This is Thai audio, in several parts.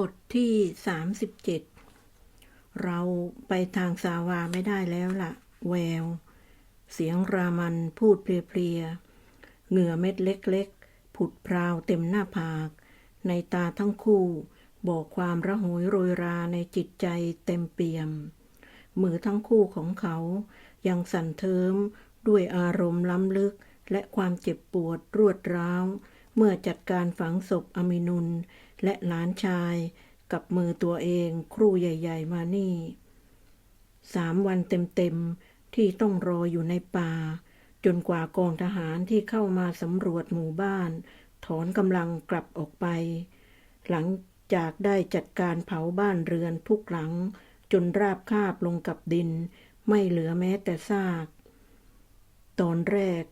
บทที่สามสิบเจ็ดเราไปทางสาวาไม่ได้แล้วล่ะ แวว เสียงรามันพูดเพลียๆเหงื่อเม็ดเล็กๆ ผุดพราวเต็มหน้าผาก ในตาทั้งคู่ บอกความระหยโรยราในจิตใจเต็มเปี่ยม มือทั้งคู่ของเขายังสั่นเทิมด้วยอารมณ์ล้ำลึกและความเจ็บปวดรวดร้าว เมื่อจัดการฝังศพอมินุน และหลานชายกับมือตัวเองครูใหญ่ ๆ มานี่สามวันเต็มๆที่ต้องรออยู่ในป่า จนกว่ากองทหารที่เข้ามาสำรวจหมู่บ้าน ถอนกำลังกลับออกไป หลังจากได้จัดการเผาบ้านเรือนทุกหลัง จนราบคาบลงกับดิน ไม่เหลือแม้แต่ซาก ตอนแรก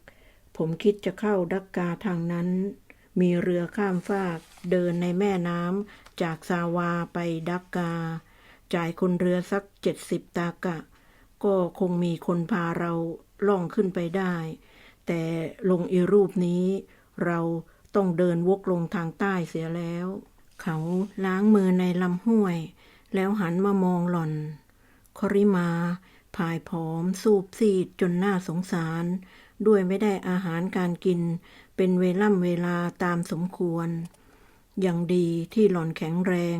ผมคิดจะเข้าดักกาทางนั้น มีเรือข้ามฟากเดินในแม่น้ำจากซาวาไปดักกา จ่ายคนเรือสักเจ็ดสิบตากะ ก็คงมีคนพาเราล่องขึ้นไปได้ แต่ลงอีรูปนี้ เราต้องเดินวกลงทางใต้เสียแล้ว เขาล้างมือในลำห้วย แล้วหันมามองหล่อน คริมาผายผอมสูบซีดจนน่าสงสาร ด้วยไม่ได้อาหารการกิน เป็นเวล่ำเวลาตามสมควรอย่างดีที่หล่อนแข็งแรง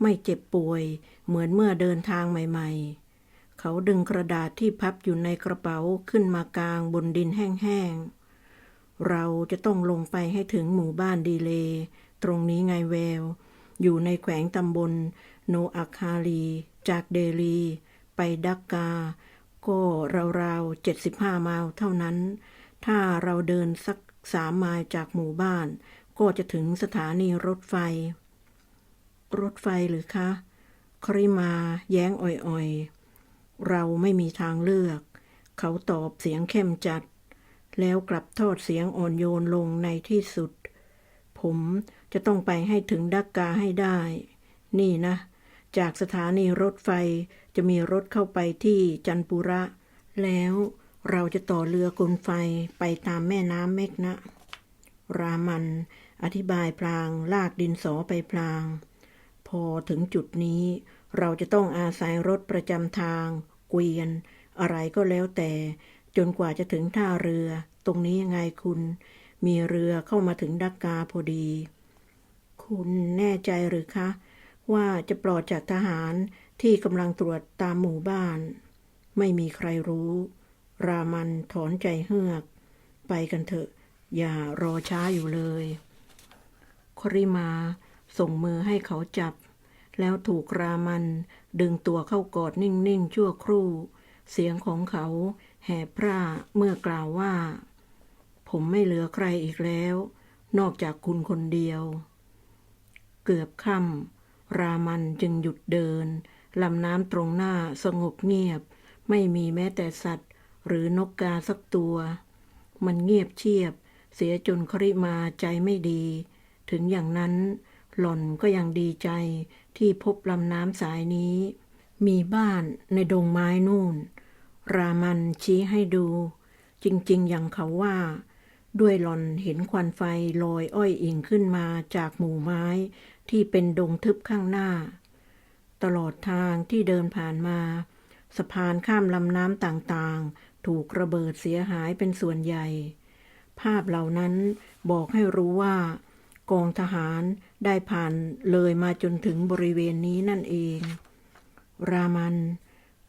ไม่เจ็บป่วย เหมือนเมื่อเดินทางใหม่ๆ เขาดึงกระดาษที่พับอยู่ในกระเป๋าขึ้นมากลางบนดินแห้งๆ เราจะต้องลงไปให้ถึงหมู่บ้านดีเล ตรงนี้ไงแวว อยู่ในแขวงตำบล โนอักฮาลี จากเดลี ไปดักกา ก็ราวๆเจ็ดสิบห้าไมล์เท่านั้น ถ้าเราเดินสัก สามไมล์จากหมู่บ้าน ก็จะถึงสถานีรถไฟ รถไฟหรือคะ คริมาแย้งอ่อยๆ เราไม่มีทางเลือก เขาตอบเสียงเข้มจัด แล้วกลับทอดเสียงอ่อนโยนลงในที่สุด ผมจะต้องไปให้ถึงดักกาให้ได้ นี่นะ จากสถานีรถไฟจะมีรถเข้าไปที่จันปุระ แล้ว เราจะต่อเรือกลไฟไปตามแม่น้ำเมกนะ รามัน อธิบายพลาง ลากดินสอไปพลาง พอถึงจุดนี้ เราจะต้องอาศัยรถประจำทาง เกวียน อะไรก็แล้วแต่ จนกว่าจะถึงท่าเรือ ตรงนี้ยังไงคุณ มีเรือเข้ามาถึงดักกาพอดี คุณแน่ใจหรือคะ ว่าจะปลอดจากทหารที่กำลังตรวจตามหมู่บ้าน ไม่มีใครรู้ รามันถอนใจเฮือก ไปกันเถอะ อย่ารอช้าอยู่เลย คริมาส่งมือให้เขาจับ แล้วถูกรามันดึงตัวเข้ากอดนิ่งๆ ชั่วครู่ เสียงของเขาแหบพร่าเมื่อกล่าวว่า ผมไม่เหลือใครอีกแล้ว นอกจากคุณคนเดียว เกือบค่ำรามันจึงหยุดเดินลำน้ำตรงหน้าสงบเงียบ ไม่มีแม้แต่สัตว์ หรือนกกาสักตัว มันเงียบเชียบ เสียจนคริมาใจไม่ดี ถึงอย่างนั้นหล่อนก็ยังดีใจที่พบลำน้ำสายนี้ มีบ้านในดงไม้นู่น รามันชี้ให้ดู จริงๆ อย่างเขาว่า ด้วยหล่อนเห็นควันไฟลอยอ้อยอิงขึ้นมาจากหมู่ไม้ที่เป็นดงทึบข้างหน้า ตลอดทางที่เดินผ่านมา สะพานข้ามลำน้ำต่างๆ ถูกระเบิดเสียหายเป็นส่วนใหญ่ ภาพเหล่านั้นบอกให้รู้ว่า กองทหารได้ผ่านเลยมาจนถึงบริเวณนี้นั่นเอง รามัน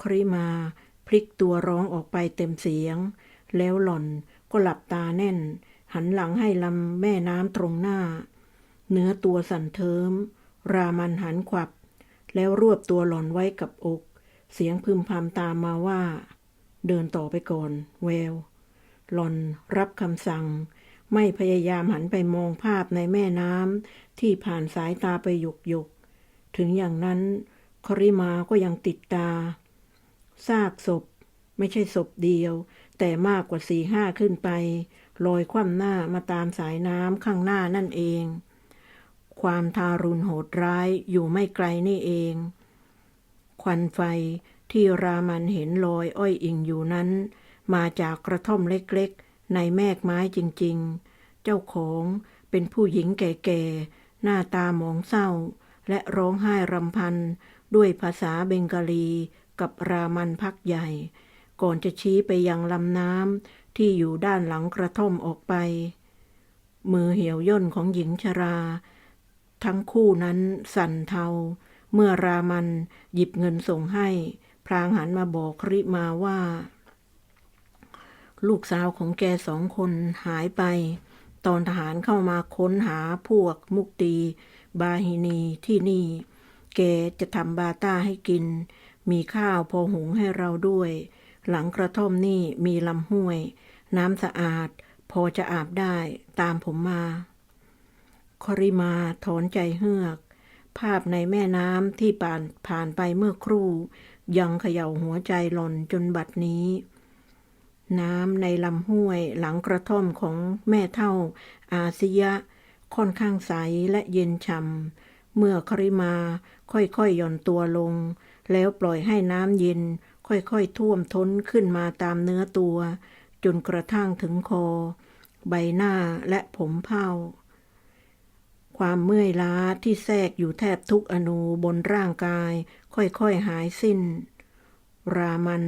คริมา พลิกตัวร้องออกไปเต็มเสียง แล้วหล่อนก็หลับตาแน่น หันหลังให้ลำแม่น้ำตรงหน้า เนื้อตัวสั่นเทิม รามันหันขวับ แล้วรวบตัวหล่อนไว้กับอก เสียงพึมพำตามมาว่า เดินต่อไปก่อน แวว หลอนรับคำสั่ง ไม่พยายามหันไปมองภาพในแม่น้ำที่ผ่านสายตาไปหยกหยก ถึงอย่างนั้นคริมาก็ยังติดตา ซากศพ ไม่ใช่ศพเดียว แต่มากกว่าสี่ห้าขึ้นไปลอยคว่ำหน้ามาตามสายน้ำข้างหน้านั่นเอง ความทารุณโหดร้ายอยู่ไม่ไกลนี่เอง ควันไฟ ที่รามันเห็นลอยอ้อยอิงอยู่นั้น มาจากกระท่อมเล็กๆ ในแมกไม้จริงๆ เจ้าของเป็นผู้หญิงแก่ๆ หน้าตาหมองเศร้า และร้องไห้รำพันด้วยภาษาเบงกาลีกับรามันพักใหญ่ ก่อนจะชี้ไปยังลำน้ำที่อยู่ด้านหลังกระท่อมออกไป มือเหี่ยวย่นของหญิงชรา ทั้งคู่นั้นสั่นเทา เมื่อรามันหยิบเงินส่งให้ พลางหันมาบอกริมาว่า ลูกสาวของแกสองคนหายไป ตอนทหารเข้ามาค้นหาพวกมุกตี บาฮินีที่นี่ แกจะทำบาต้าให้กิน มีข้าวพอหุงให้เราด้วย หลังกระท่อมนี่มีลำห้วย น้ำสะอาด พอจะอาบได้ตามผมมาคริมาถอนใจเฮือก ภาพในแม่น้ำที่ผ่านผ่านไปเมื่อครู่ ยังเขย่าหัวใจหล่นจนบัดนี้ น้ำในลำห้วยหลังกระท่อมของแม่เท่า อาซิยะค่อนข้างใสและเย็นฉ่ำเมื่อคริมาค่อยๆหย่อนตัวลง แล้วปล่อยให้น้ำเย็นค่อยๆท่วมท้นขึ้นมาตามเนื้อตัว จนกระทั่งถึงคอ ใบหน้าและผมเผ้า ความเมื่อยล้าที่แทรกอยู่แทบทุกอนูบนร่างกาย ค่อยๆหายสิ้น รามัน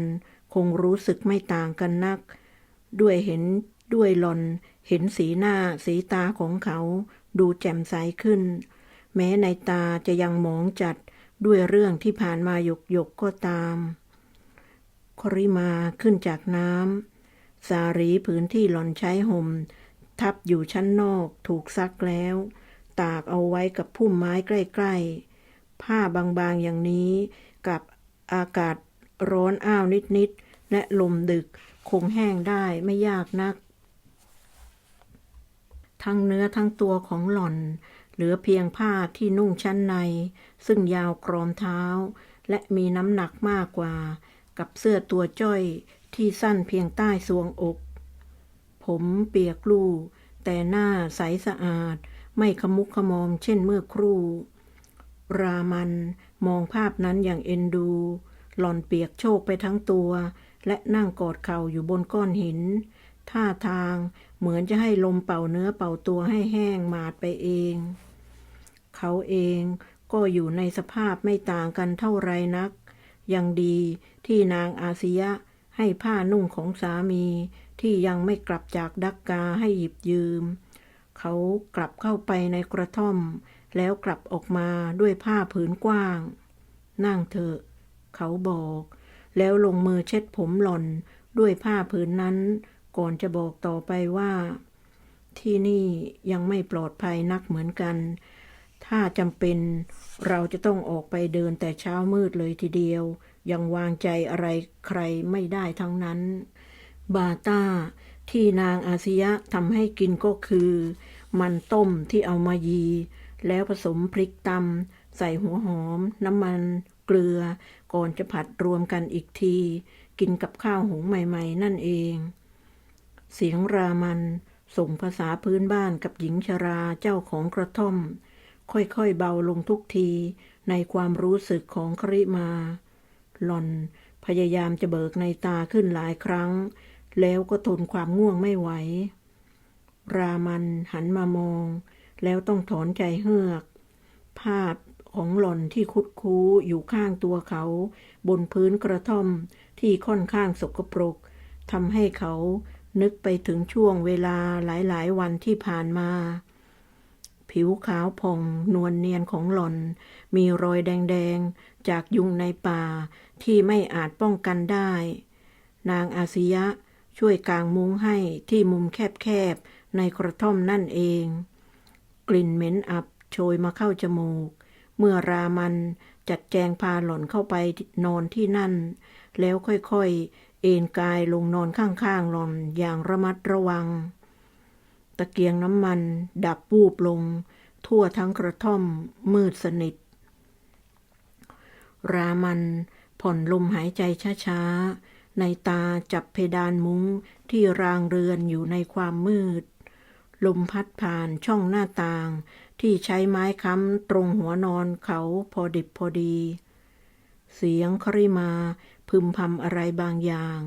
คงรู้สึกไม่ต่างกันนัก ด้วยเห็นด้วยหลอนเห็นสีหน้าสีตาของเขาดูแจ่มใสขึ้น แม้ในตาจะยังหมองจัดด้วยเรื่องที่ผ่านมาหยกหยกก็ตาม คริมาขึ้นจากน้ำสารีผืนที่หล่อนใช้ห่ม ทับอยู่ชั้นนอกถูกซักแล้ว ตากเอาไว้กับพุ่มไม้ใกล้ ๆ ผ้าบางๆอย่างนี้ กับอากาศร้อนอ้าวนิดๆและลมดึกคงแห้งได้ไม่ยากนัก ทั้งเนื้อทั้งตัวของหล่อน เหลือเพียงผ้าที่นุ่งชั้นใน ซึ่งยาวกรอมเท้า และมีน้ำหนักมากกว่า กับเสื้อตัวจ้อยที่สั้นเพียงใต้ทรวงอก ผมเปียกลู่แต่หน้าใสสะอาด ไม่ขมุกขมอมเช่นเมื่อครู่ รามันมองภาพนั้นอย่างเอ็นดู หล่อนเปียกโชกไปทั้งตัว และนั่งกอดเข่าอยู่บนก้อนหิน ท่าทางเหมือนจะให้ลมเป่าเนื้อเป่าตัวให้แห้งมาดไปเอง เขาเองก็อยู่ในสภาพไม่ต่างกันเท่าไรนัก ยังดีที่นางอาซิยะให้ผ้านุ่งของสามีที่ยังไม่กลับจากดักกาให้หยิบยืม เขากลับเข้าไปในกระท่อม แล้วกลับออกมาด้วยผ้าผืนกว้าง นั่งเถอะ เขาบอก แล้วลงมือเช็ดผมหล่อนด้วยผ้าผืนนั้น ก่อนจะบอกต่อไปว่า ที่นี่ยังไม่ปลอดภัยนักเหมือนกัน ถ้าจำเป็นเราจะต้องออกไปเดินแต่เช้ามืดเลยทีเดียว ยังวางใจอะไรใครไม่ได้ทั้งนั้น บาต้าที่นางอาซิยะทำให้กินก็คือ มันต้มที่เอามายี แล้วผสมพริกตำใส่หัวหอม น้ำมัน เกลือ ก่อนจะผัดรวมกันอีกที กินกับข้าวหุงใหม่ ๆ นั่นเอง เสียงรามันส่งภาษาพื้นบ้านกับหญิงชราเจ้าของกระท่อม ค่อยๆเบาลงทุกทีในความรู้สึกของคริมา หล่อนพยายามจะเบิกในตาขึ้นหลายครั้ง แล้วก็ทนความง่วงไม่ไหว รามันหันมามอง แล้วต้องถอนใจเฮือก ภาพของหล่อนที่คุดคู้อยู่ข้างตัวเขา บนพื้นกระท่อมที่ค่อนข้างสกปรกทำให้เขานึกไปถึงช่วงเวลาหลายๆ วันที่ผ่านมา ผิวขาวผ่องนวลเนียนของหล่อน มีรอยแดงๆ จากยุงในป่าที่ไม่อาจป้องกันได้ นางอาซิยะช่วยกางมุ้งให้ที่มุมแคบๆ ในกระท่อมนั่นเอง กลิ่นเหม็นอับโชยมาเข้าจมูก เมื่อรามันจัดแจงพาหล่อนเข้าไปนอนที่นั่น แล้วค่อยๆ เอนกายลงนอนข้างๆหล่อนอย่างระมัดระวัง ตะเกียงน้ำมันดับวูบลง ทั่วทั้งกระท่อมมืดสนิท รามันผ่อนลมหายใจช้าๆ ในตาจับเพดานมุ้งที่รางเรือนอยู่ในความมืด ลมพัดผ่านช่องหน้าต่าง ที่ใช้ไม้ค้ำตรงหัวนอนเขาพอดิบพอดี เสียงคริมาพึมพำอะไรบางอย่าง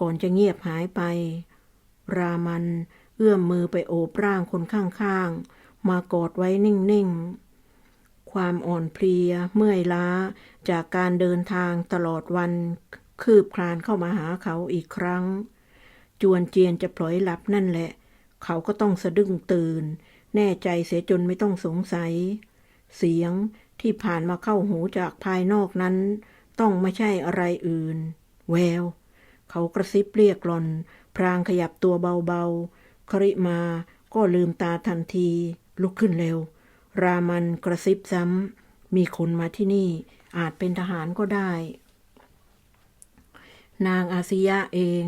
ก่อนจะเงียบหายไป รามันเอื้อมมือไปโอบร่างคนข้างๆ มากอดไว้นิ่งๆ ความอ่อนเพลียเมื่อยล้าจากการเดินทางตลอดวัน คืบคลานเข้ามาหาเขาอีกครั้ง จวนเจียนจะปล่อยหลับนั่นแหละ เขาก็ต้องสะดึ้งตื่น แน่ใจเสียจนไม่ต้องสงสัย เสียงที่ผ่านมาเข้าหูจากภายนอกนั้น ต้องไม่ใช่อะไรอื่น แวว เขากระซิบเรียกหลอน พรางขยับตัวเบาๆ คริมาก็ลืมตาทันที ลุกขึ้นเร็ว รามันกระซิบซ้ำ มีคนมาที่นี่ อาจเป็นทหารก็ได้ นางอาซิยะเอง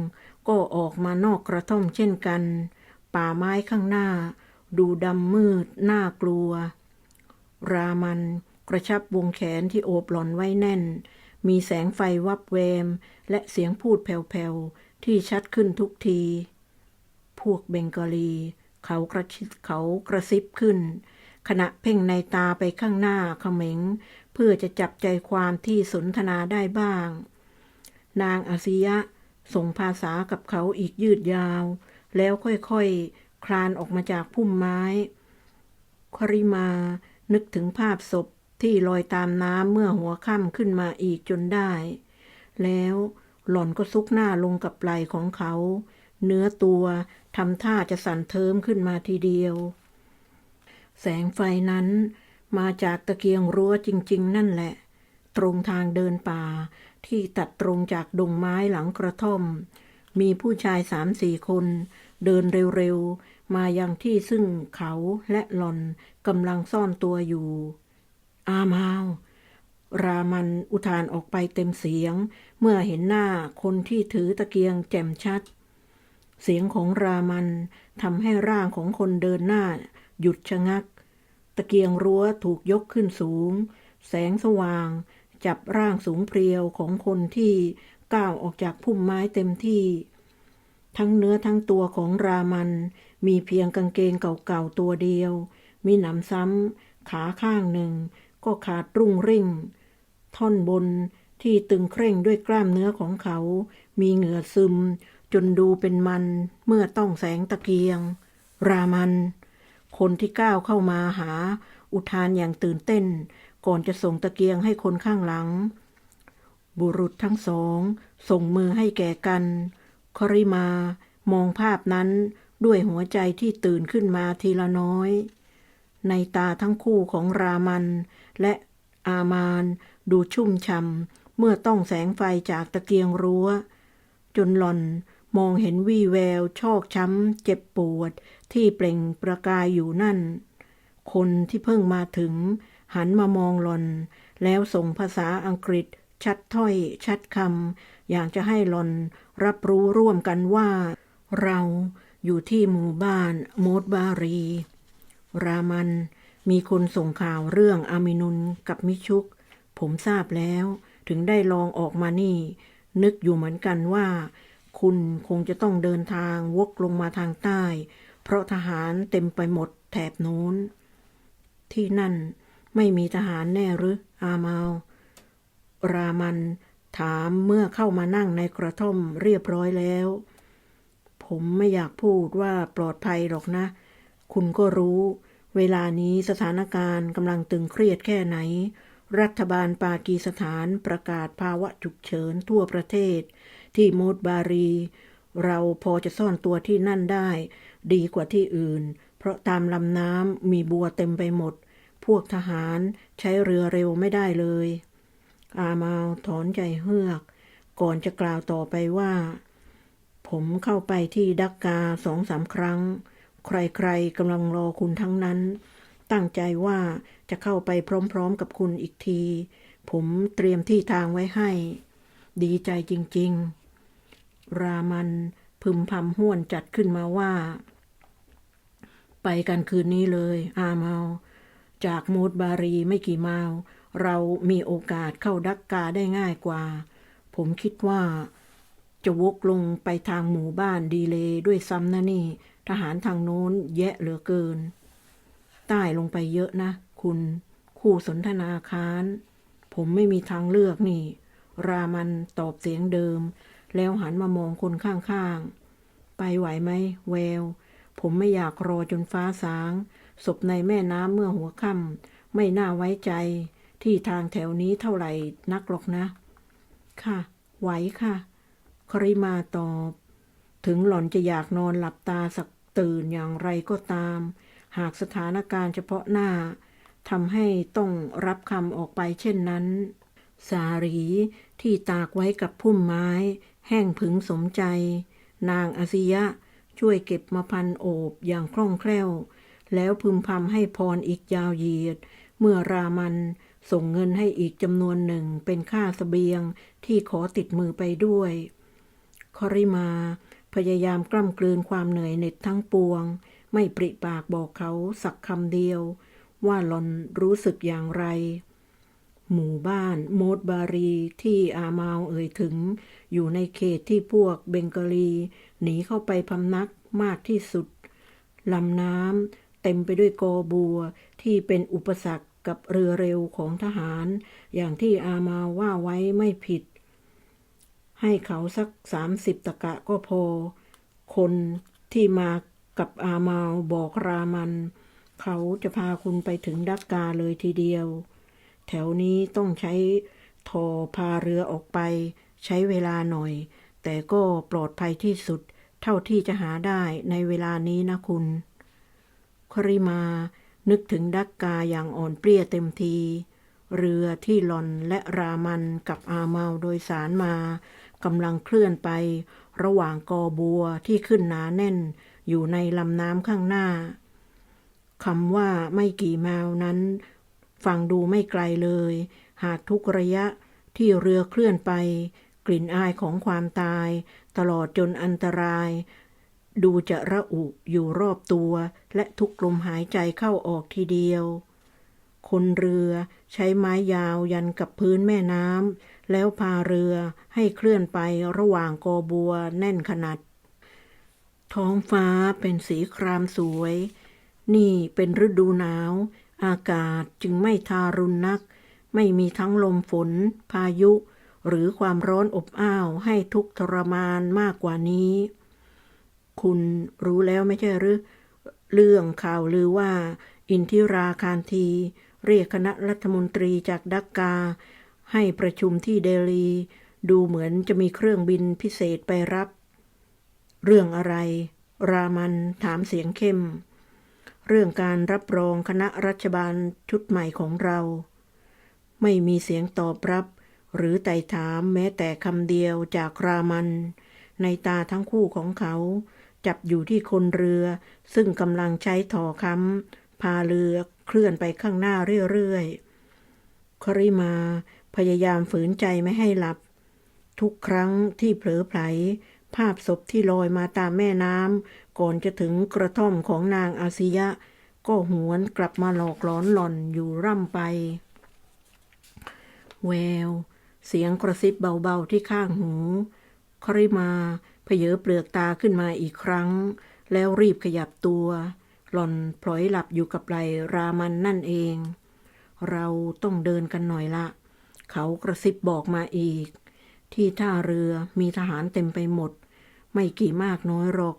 ก็ออกมานอกกระท่อมเช่นกัน ป่าไม้ข้างหน้า ดูดำมืด น่ากลัว รามันกระชับวงแขนที่โอบหลอนไว้แน่น มีแสงไฟวับแวม และเสียงพูดแผ่วๆ ที่ชัดขึ้นทุกที พวกเบงกอลี เขากระชิดเขากระซิบขึ้น ขณะเพ่งในตาไปข้างหน้าเขม็ง เพื่อจะจับใจความที่สนทนาได้บ้าง นางอาซิยะส่งภาษากับเขาอีกยืดยาว แล้วค่อยๆคลานออกมาจากพุ่มไม้ คริมานึกถึงภาพศพที่ลอยตามน้ำเมื่อหัวค่ำขึ้นมาอีกจนได้ แล้วหล่อนก็ซุกหน้าลงกับไหล่ของเขา เนื้อตัวทำท่าจะสั่นเทิมขึ้นมาทีเดียว แสงไฟนั้นมาจากตะเกียงรั้วจริง ๆ นั่นแหละ ตรงทางเดินป่าที่ตัดตรงจากดงไม้หลังกระท่อม มีผู้ชายสามสี่คน เดินเร็วๆ มายังที่ซึ่งเขาและหลอนกำลังซ่อนตัวอยู่ อามาว รามันอุทานออกไปเต็มเสียง เมื่อเห็นหน้าคนที่ถือตะเกียงแจ่มชัด เสียงของรามันทำให้ร่างของคนเดินหน้าหยุดชะงัก ตะเกียงรั้วถูกยกขึ้นสูง แสงสว่างจับร่างสูงเพรียวของคนที่ ก้าวออกจากพุ่มไม้เต็มที่ ทั้งเนื้อทั้งตัวของรามัน มีเพียงกางเกงเก่าๆตัวเดียว มีหนำซ้ำขาข้างหนึ่ง ก็ขาดรุ่งริ่ง ท่อนบนที่ตึงเคร่งด้วยกล้ามเนื้อของเขา มีเหงื่อซึม จนดูเป็นมันเมื่อต้องแสงตะเกียง รามัน คนที่ก้าวเข้ามาหา อุทานอย่างตื่นเต้น ก่อนจะส่งตะเกียงให้คนข้างหลัง บุรุษทั้งสองส่งมือให้แก่กันคริมามองภาพนั้นด้วยหัวใจที่ตื่นขึ้นมาทีละน้อย ในตาทั้งคู่ของรามันและอามานดูชุ่มช่ำเมื่อต้องแสงไฟจากตะเกียงรั้ว จนหล่อนมองเห็นวี่แววชอกช้ำเจ็บปวดที่เปล่งประกายอยู่นั่น คนที่เพิ่งมาถึง หันมามองหล่อน แล้วส่งภาษาอังกฤษ ชัดถ้อยชัดคำอยางจะให้หลอนรับรู้ร่วมกันว่า เราอยู่ที่หมู่บ้านโมดบารี รามันมีคนส่งข่าวเรื่องอามินุนกับมิชุก ผมทราบแล้วถึงได้ลองออกมานี่ นึกอยู่เหมือนกันว่า คุณคงจะต้องเดินทางวกลงมาทางใต้ เพราะทหารเต็มไปหมดแถบโน้น ที่นั่นไม่มีทหารแน่หรืออาเมา รามันถามเมื่อเข้ามานั่งในกระท่อมเรียบร้อยแล้ว ผมไม่อยากพูดว่าปลอดภัยหรอกนะ คุณก็รู้ เวลานี้สถานการณ์กำลังตึงเครียดแค่ไหน รัฐบาลปากีสถานประกาศภาวะฉุกเฉินทั่วประเทศ ที่โมดบารี เราพอจะซ่อนตัวที่นั่นได้ ดีกว่าที่อื่น เพราะตามลำน้ำมีบัวเต็มไปหมด พวกทหารใช้เรือเร็วไม่ได้เลย อามาถอนใจเฮือก ก่อนจะกล่าวต่อไปว่า ผมเข้าไปที่ดักกาสองสามครั้ง ใครๆกำลังรอคุณทั้งนั้น ตั้งใจว่าจะเข้าไปพร้อมๆกับคุณอีกที ผมเตรียมที่ทางไว้ให้ ดีใจจริงๆ รามันพึมพำห้วนจัดขึ้นมาว่า ไปกันคืนนี้เลย อาเมา จากมูดบารีไม่กี่ไมล์ เรามีโอกาสเข้าดักกาได้ง่ายกว่า ผมคิดว่า จะวกลงไปทางหมู่บ้านดีเลย์ด้วยซ้ำนะนี่ ทหารทางโน้นแยะเหลือเกิน ใต้ลงไปเยอะนะ คุณคู่สนทนาค้าน ผมไม่มีทางเลือกนี่ รามันตอบเสียงเดิม แล้วหันมามองคนข้างๆ ไปไหวไหมแวว ผมไม่อยากรอจนฟ้าสาง ศพในแม่น้ำเมื่อหัวค่ำไม่น่าไว้ใจ ที่ทางแถวนี้เท่าไหร่นักหรอกนะ ค่ะ ไหวค่ะ คริมาตอบ ถึงหล่อนจะอยากนอนหลับตาสักตื่นอย่างไรก็ตาม หากสถานการณ์เฉพาะหน้าทำให้ต้องรับคำออกไปเช่นนั้น สารีที่ตากไว้กับพุ่มไม้ แห้งผึงสมใจ นางอาซิยะช่วยเก็บมาพันโอบอย่างคล่องแคล่ว แล้วพึมพำให้พรอีกยาวเหยียด เมื่อรามัน ส่งเงินให้อีกจำนวนหนึ่งเป็นค่าสเสบียงที่ขอติดมือไปด้วย คอริมาพยายามกล้ำกลืนความเหนื่อยเหน็ดทั้งปวง ไม่ปริปากบอกเขาสักคำเดียว ว่าหลอนรู้สึกอย่างไร หมู่บ้านโมดบารีที่อาเมาเอ่ยถึง อยู่ในเขตที่พวกเบงกาลี หนีเข้าไปพำนักมากที่สุดลำน้ำเต็มไปด้วยกอบัวที่เป็นอุปสรรค กับเรือเร็วของทหาร อย่างที่อามาว่าไว้ไม่ผิด ให้เขาสักสามสิบตะกะก็พอ คนที่มากับอามาบอกรามัน เขาจะพาคุณไปถึงดักกาเลยทีเดียว แถวนี้ต้องใช้ทอพาเรือออกไป ใช้เวลาหน่อย แต่ก็ปลอดภัยที่สุด เท่าที่จะหาได้ในเวลานี้นะคุณคริมา นึกถึงดักกาอย่างอ่อนเปรี้ยเต็มที เรือที่หลอนและรามันกับอาเมาโดยสารมากำลังเคลื่อนไป ระหว่างกอบัวที่ขึ้นหนาแน่น อยู่ในลำน้ำข้างหน้าคำว่าไม่กี่แมวนั้น ฟังดูไม่ไกลเลย หากทุกระยะที่เรือเคลื่อนไป กลิ่นอายของความตาย ตลอดจนอันตราย ดูจะระอุอยู่รอบตัว และทุกลมหายใจเข้าออกทีเดียว คนเรือใช้ไม้ยาวยันกับพื้นแม่น้ำแล้วพาเรือให้เคลื่อนไประหว่างกอบัวแน่นขนาด ท้องฟ้าเป็นสีครามสวย นี่เป็นฤดูหนาว อากาศจึงไม่ทารุณนัก ไม่มีทั้งลมฝน พายุ หรือความร้อนอบอ้าวให้ทุกทรมานมากกว่านี้ คุณรู้แล้วไม่ใช่หรือ เรื่องข่าวลือว่า อินทิราคารที เรียกคณะรัฐมนตรีจากดักกา ให้ประชุมที่เดลี ดูเหมือนจะมีเครื่องบินพิเศษไปรับ เรื่องอะไร รามันถามเสียงเข้ม เรื่องการรับรองคณะรัฐบาลชุดใหม่ของเรา ไม่มีเสียงตอบรับ หรือไต่ถามแม้แต่คำเดียวจากรามัน ในตาทั้งคู่ของเขา จับอยู่ที่คนเรือ ซึ่งกำลังใช้ถอค้ำพาเรือเคลื่อนไปข้างหน้าเรื่อยๆ คริมาพยายามฝืนใจไม่ให้หลับ ทุกครั้งที่เผลอไผล ภาพศพที่ลอยมาตามแม่น้ำก่อนจะถึงกระท่อมของนางอาซิยะ ก็หวนกลับมาหลอกหลอนหล่อนอยู่ร่ำไป แวว เสียงกระซิบเบาๆที่ข้างหู คริมา เพเยอเปลือกตาขึ้นมาอีกครั้ง แล้วรีบขยับตัว หล่อนพลอยหลับอยู่กับไหลรามันนั่นเอง เราต้องเดินกันหน่อยละ เขากระซิบบอกมาอีก ที่ท่าเรือมีทหารเต็มไปหมด ไม่กี่มากน้อยหรอก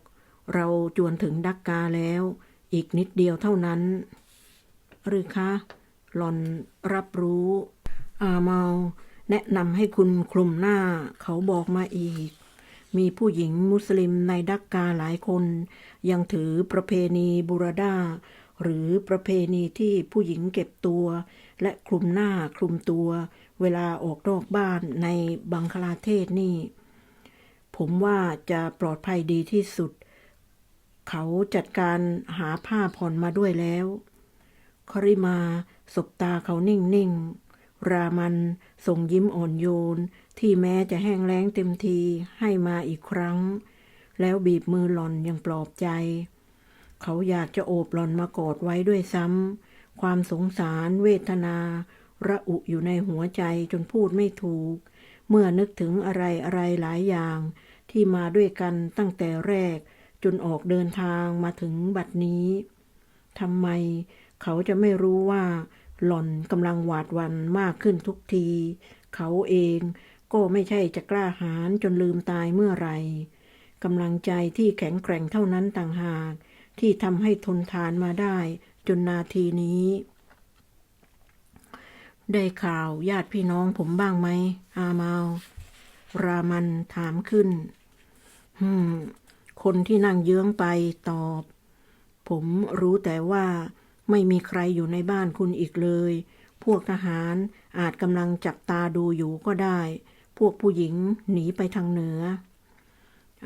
เราจวนถึงดักกาแล้ว อีกนิดเดียวเท่านั้น หรือคะ หล่อนรับรู้ อาเมา แนะนำให้คุณคลุมหน้าเขาบอกมาอีก มีผู้หญิงมุสลิมในดักกาหลายคน ยังถือประเพณีบูรดาหรือประเพณีที่ผู้หญิงเก็บตัว และคลุมหน้าคลุมตัว เวลาออกนอกบ้านในบังคลาเทศนี่ ผมว่าจะปลอดภัยดีที่สุด เขาจัดการหาผ้าผ่อนมาด้วยแล้วคริมาสบตาเขานิ่งๆ รามันส่งยิ้มอ่อนโยน ที่แม้จะแห้งแล้งเต็มทีให้มาอีกครั้ง แล้วบีบมือหล่อนอย่างปลอบใจ เขาอยากจะโอบหล่อนมากอดไว้ด้วยซ้ำความสงสารเวทนา ระอุอยู่ในหัวใจจนพูดไม่ถูก เมื่อนึกถึงอะไรอะไรหลายอย่าง ที่มาด้วยกันตั้งแต่แรก จนออกเดินทางมาถึงบัดนี้ทำไมเขาจะไม่รู้ว่า หล่อนกำลังหวาดวันมากขึ้นทุกที เขาเอง ก็ไม่ใช่จะกล้าหาญจนลืมตายเมื่อไรกำลังใจที่แข็งแกร่งเท่านั้นต่างหาก ที่ทำให้ทนทานมาได้จนนาทีนี้ ได้ข่าวญาติพี่น้องผมบ้างไหม อาเมารามันถามขึ้นฮึมคนที่นั่งเยื้องไปตอบ ผมรู้แต่ว่าไม่มีใครอยู่ในบ้านคุณอีกเลย พวกทหารอาจกำลังจับตาดูอยู่ก็ได้ พวกผู้หญิงหนีไปทางเหนือ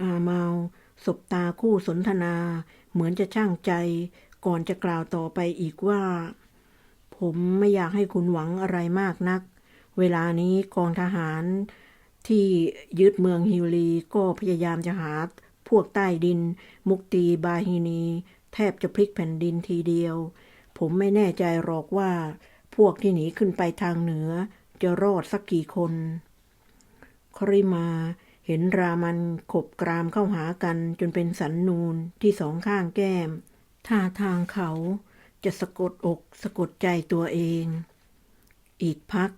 อาเมาสบตาคู่สนทนา เหมือนจะช่างใจ ก่อนจะกล่าวต่อไปอีกว่า ผมไม่อยากให้คุณหวังอะไรมากนัก เวลานี้กองทหารที่ยึดเมืองฮิวลีก็พยายามจะหาพวกใต้ดิน มุกตีบาฮินี แทบจะพลิกแผ่นดินทีเดียว ผมไม่แน่ใจหรอกว่า พวกที่หนีขึ้นไปทางเหนือ จะรอดสักกี่คน คริมาเห็นรามันขบกรามเข้าหากันจนเป็นสันนูนที่สองข้างแก้ม ท่าทางเขาจะสะกดอกสะกดใจตัวเอง อีกพัก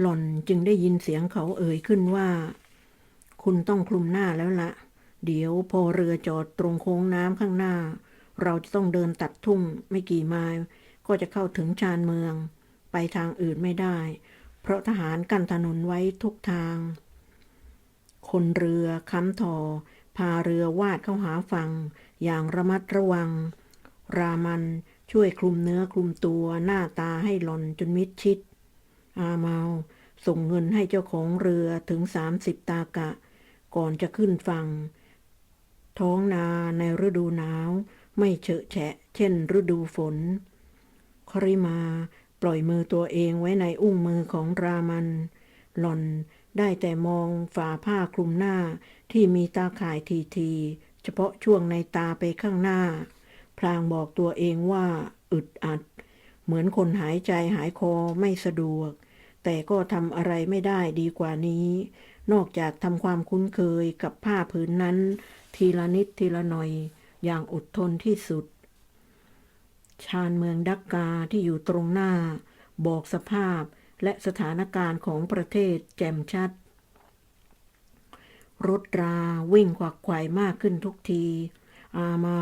หล่อนจึงได้ยินเสียงเขาเอ่ยขึ้นว่า คุณต้องคลุมหน้าแล้วละ เดี๋ยวพอเรือจอดตรงโค้งน้ำข้างหน้า เราจะต้องเดินตัดทุ่งไม่กี่ไมล์ก็จะเข้าถึงชานเมือง ไปทางอื่นไม่ได้ เพราะทหารกั้นถนนไว้ทุกทาง คนเรือค้ำทอ พาเรือวาดเข้าหาฝั่ง อย่างระมัดระวัง รามันช่วยคลุมเนื้อคลุมตัวหน้าตาให้หล่อนจนมิดชิด อาเมาส่งเงินให้เจ้าของเรือถึงสามสิบตากะ ก่อนจะขึ้นฝั่ง ท้องนาในฤดูหนาว ไม่เฉอะแฉะ เช่น ฤดูฝน คริมาปล่อยมือตัวเองไว้ในอุ้งมือของรามัน หล่อน ได้แต่มองฝาผ้าคลุมหน้าที่มีตาข่ายทีทีๆเฉพาะช่วงในตาไปข้างหน้า พลางบอกตัวเองว่าอึดอัด เหมือนคนหายใจหายคอไม่สะดวก แต่ก็ทำอะไรไม่ได้ดีกว่านี้ นอกจากทำความคุ้นเคยกับผ้าผืนนั้น ทีละนิดทีละหน่อย อย่างอดทนที่สุด ชานเมืองดักกาที่อยู่ตรงหน้า บอกสภาพ และสถานการณ์ของประเทศแจ่มชัด รถราวิ่งขวักไขว่มากขึ้นทุกที อาเมา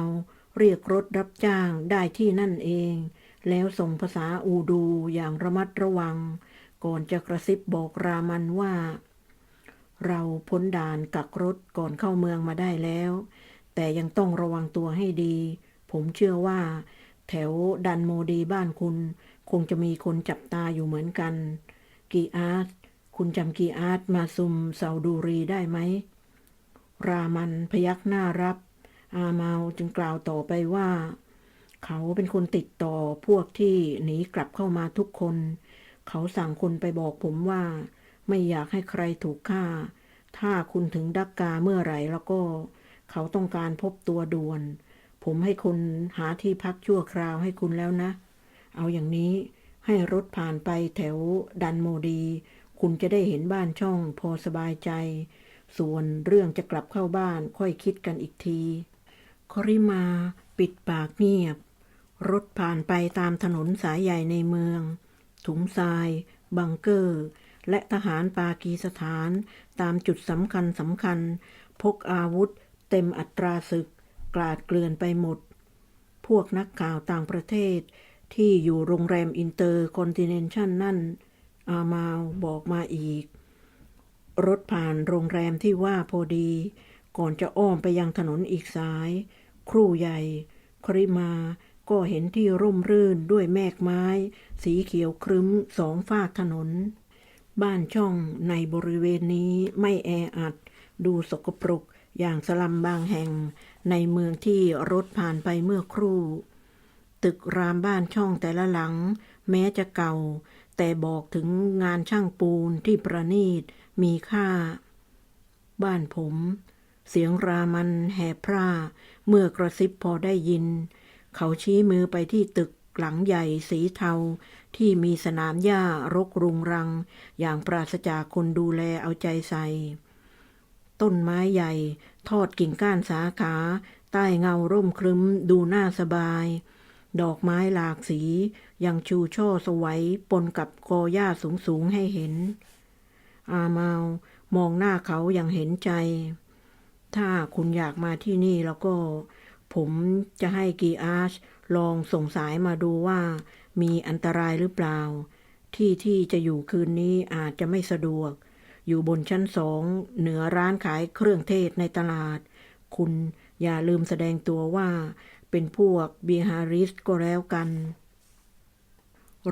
เรียกรถรับจ้างได้ที่นั่นเอง แล้วส่งภาษาอูดูอย่างระมัดระวัง ก่อนจะกระซิบบอกรามันว่า เราพ้นด่านกักรถก่อนเข้าเมืองมาได้แล้ว แต่ยังต้องระวังตัวให้ดี ผมเชื่อว่า แถวดันโมดีบ้านคุณ คงจะมีคนจับตาอยู่เหมือนกัน กีอาร์ตคุณจำกีอาร์ตมาซุมเซาดูรีได้ไหม รามันพยักหน้ารับ อาเมาจึงกล่าวต่อไปว่า เขาเป็นคนติดต่อพวกที่หนีกลับเข้ามาทุกคน เขาสั่งคนไปบอกผมว่า ไม่อยากให้ใครถูกฆ่า ถ้าคุณถึงดักกาเมื่อไหร่แล้วก็ เขาต้องการพบตัวด่วน ผมให้คนหาที่พักชั่วคราวให้คุณแล้วนะ เอาอย่างนี้ให้รถผ่านไปแถวดันโมดี คุณจะได้เห็นบ้านช่องพอสบายใจ ส่วนเรื่องจะกลับเข้าบ้านค่อยคิดกันอีกทีคอริมาปิดปากเงียบ รถผ่านไปตามถนนสายใหญ่ในเมือง ถุงทราย บังเกอร์ และทหารปากีสถานตามจุดสำคัญสำคัญ พกอาวุธ เต็มอัตราศึก กลาดเกลื่อนไปหมด พวกนักข่าวต่างประเทศ ที่อยู่โรงแรมอินเตอร์คอนติเนนชั่นนั่น อามาบอกมาอีก รถผ่านโรงแรมที่ว่าพอดี ก่อนจะอ้อมไปยังถนนอีกสาย ครู่ใหญ่ คริมาก็เห็นที่ร่มรื่นด้วยแมกไม้ สีเขียวครึ้มสองฝากถนน บ้านช่องในบริเวณนี้ไม่แออัด ดูสกปรกอย่างสลัมบางแห่ง ในเมืองที่รถผ่านไปเมื่อครู่ ตึกรามบ้านช่องแต่ละหลัง แม้จะเก่า แต่บอกถึงงานช่างปูนที่ประณีตมีค่า บ้านผม เสียงรามันแห่พร่า เมื่อกระซิบพอได้ยิน เขาชี้มือไปที่ตึกหลังใหญ่สีเทา ที่มีสนามหญ้ารกรุงรัง อย่างปราศจากคนดูแลเอาใจใส่ ต้นไม้ใหญ่ ทอดกิ่งก้านสาขา ใต้เงาร่มครึ้มดูน่าสบาย ดอกไม้หลากสียังชูช่อสวัยปนกับกอหญ้าสูงๆให้เห็น อาเมามองหน้าเขาอย่างเห็นใจ ถ้าคุณอยากมาที่นี่แล้วก็ ผมจะให้กีอาร์ชลองส่งสายมาดูว่า มีอันตรายหรือเปล่า ที่ที่จะอยู่คืนนี้อาจจะไม่สะดวก อยู่บนชั้นสอง เหนือร้านขายเครื่องเทศในตลาด คุณอย่าลืมแสดงตัวว่า เป็นพวกบีฮาริสก็แล้วกัน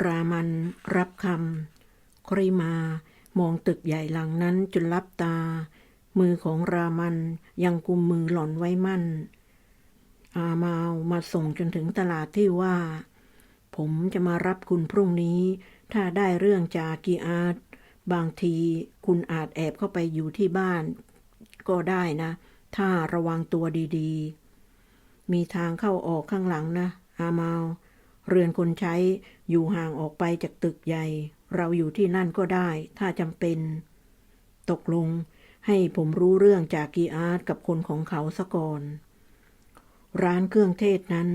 รามันรับคำคริมามองตึกใหญ่หลังนั้นจนลับตา มือของรามันยังกุมมือหล่อนไว้มั่น อามาวมาส่งจนถึงตลาดที่ว่า ผมจะมารับคุณพรุ่งนี้ ถ้าได้เรื่องจากกีอาร์ตบางทีคุณอาจแอบเข้าไปอยู่ที่บ้าน ก็ได้นะ ถ้าระวังตัวดี ๆ มีทางเข้าออกข้างหลังนะ อาเมา เรือนคนใช้อยู่ห่างออกไปจากตึกใหญ่ เราอยู่ที่นั่นก็ได้ ถ้าจำเป็น ตกลงให้ผมรู้เรื่องจากกีอาร์ตกับคนของเขาซะก่อน ร้านเครื่องเทศนั้น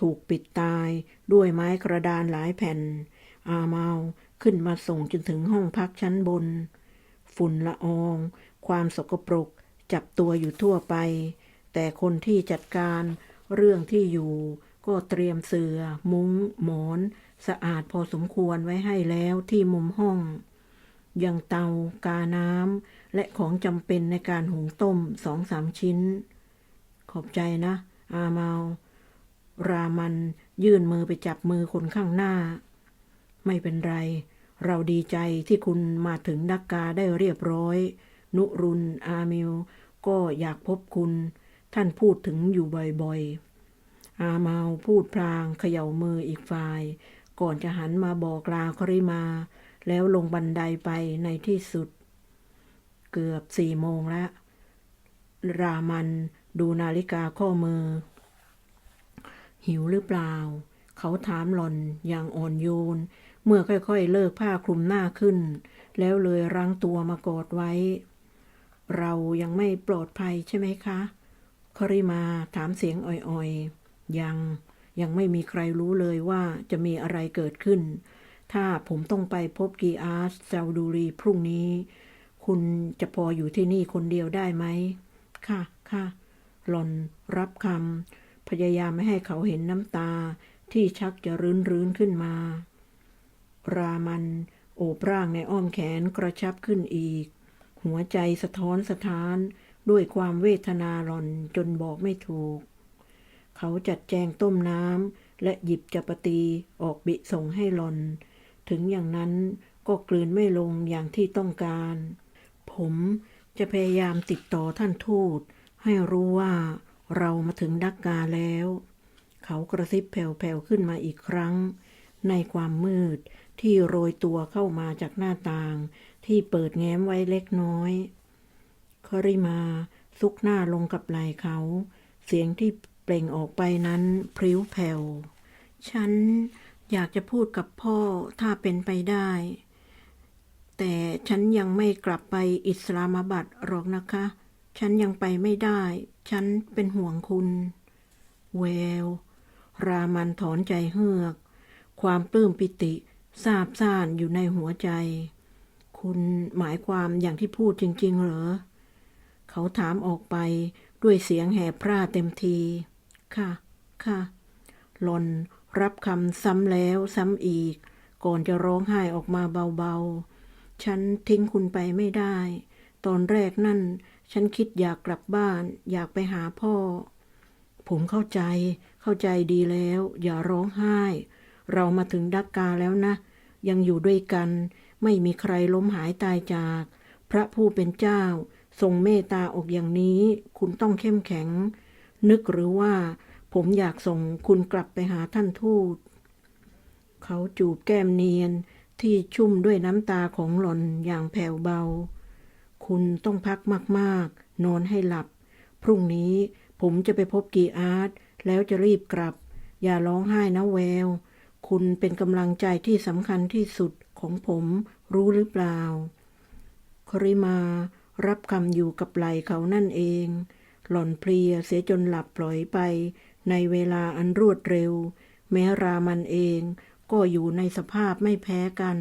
ถูกปิดตายด้วยไม้กระดานหลายแผ่น อาเมาขึ้นมาส่งจนถึงห้องพักชั้นบน ฝุ่นละออง ความสกปรก จับตัวอยู่ทั่วไป แต่คนที่จัดการ เรื่องที่อยู่ ก็เตรียมเสือ่อมุง้ง หมอน สะอาดพอสมควรไว้ให้แล้วที่มุมห้อง ยังเตากาน้ำและของจำเป็นในการหุงต้มสองสามชิ้น ขอบใจนะ อาเมา รามันยื่นมือไปจับมือคนข้างหน้า ไม่เป็นไร เราดีใจที่คุณมาถึงดักกาได้เรียบร้อย นุรุนอามิลก็อยากพบคุณ ท่านพูดถึงอยู่บ่อยๆ อาเมาพูดพลางเขย่ามืออีกฝ่าย ก่อนจะหันมาบอกลาคริมา แล้วลงบันไดไปในที่สุด เกือบสี่โมงแล้ว รามันดูนาฬิกาข้อมือ หิวหรือเปล่า เขาถามหล่อนอย่างอ่อนโยน เมื่อค่อยๆ เลิกผ้าคลุมหน้าขึ้น แล้วเลยรั้งตัวมากอดไว้ เรายังไม่ปลอดภัยใช่ไหมคะ คริมาถามเสียงอ่อยๆ ยังยังไม่มีใครรู้เลยว่าจะมีอะไรเกิดขึ้น ถ้าผมต้องไปพบกีอาร์สเซลดูรีพรุ่งนี้ คุณจะพออยู่ที่นี่คนเดียวได้ไหม ค่ะค่ะหล่อนรับคำพยายามไม่ให้เขาเห็นน้ำตาที่ชักจะรื้นรื้นขึ้นมา รามันโอบร่างในอ้อมแขนกระชับขึ้นอีก หัวใจสะท้อนสะท้าน ด้วยความเวทนาหล่อนจนบอกไม่ถูก เขาจัดแจงต้มน้ำและหยิบจัปตีออกบิส่งให้หลอน ถึงอย่างนั้นก็กลืนไม่ลงอย่างที่ต้องการ ผมจะพยายามติดต่อท่านทูต ให้รู้ว่าเรามาถึงดักกาแล้ว เขากระซิบแผ่วๆขึ้นมาอีกครั้ง ในความมืดที่โรยตัวเข้ามาจากหน้าต่าง ที่เปิดแง้มไว้เล็กน้อย คริมา ซุกหน้าลงกับไหล่เขา เสียงที่เปล่งออกไปนั้นพริ้วแผ่ว ฉันอยากจะพูดกับพ่อถ้าเป็นไปได้ แต่ฉันยังไม่กลับไปอิสลามบัดหรอกนะคะ ฉันยังไปไม่ได้ ฉันเป็นห่วงคุณ แวว รามันถอนใจเฮือก ความปลื้มปิติซาบซ่านอยู่ในหัวใจ คุณหมายความอย่างที่พูดจริง ๆ เหรอ เขาถามออกไปด้วยเสียงแหบพร่าเต็มที ค่ะ ค่ะ หลอนรับคำซ้ำแล้วซ้ำอีก ก่อนจะร้องไห้ออกมาเบาๆ ฉันทิ้งคุณไปไม่ได้ ตอนแรกนั่น ฉันคิดอยากกลับบ้าน อยากไปหาพ่อ ผมเข้าใจ เข้าใจดีแล้ว อย่าร้องไห้ เรามาถึงดักกาแล้วนะ ยังอยู่ด้วยกัน ไม่มีใครล้มหายตายจาก พระผู้เป็นเจ้า ทรงเมตตาออกอย่างนี้ คุณต้องเข้มแข็ง นึกหรือว่า ผมอยากส่งคุณกลับไปหาท่านทูต เขาจูบแก้มเนียนที่ชุ่มด้วยน้ำตาของหล่อนอย่างแผ่วเบา คุณต้องพักมากๆ นอนให้หลับ พรุ่งนี้ผมจะไปพบกีอาร์ตแล้วจะรีบกลับ อย่าร้องไห้นะแวว คุณเป็นกำลังใจที่สำคัญที่สุดของผมรู้หรือเปล่า คริมา รับคำอยู่กับไหลเขานั่นเอง หล่อนเพลียเสียจนหลับปล่อยไป ในเวลาอันรวดเร็ว แม้รามันเองก็อยู่ในสภาพไม่แพ้กัน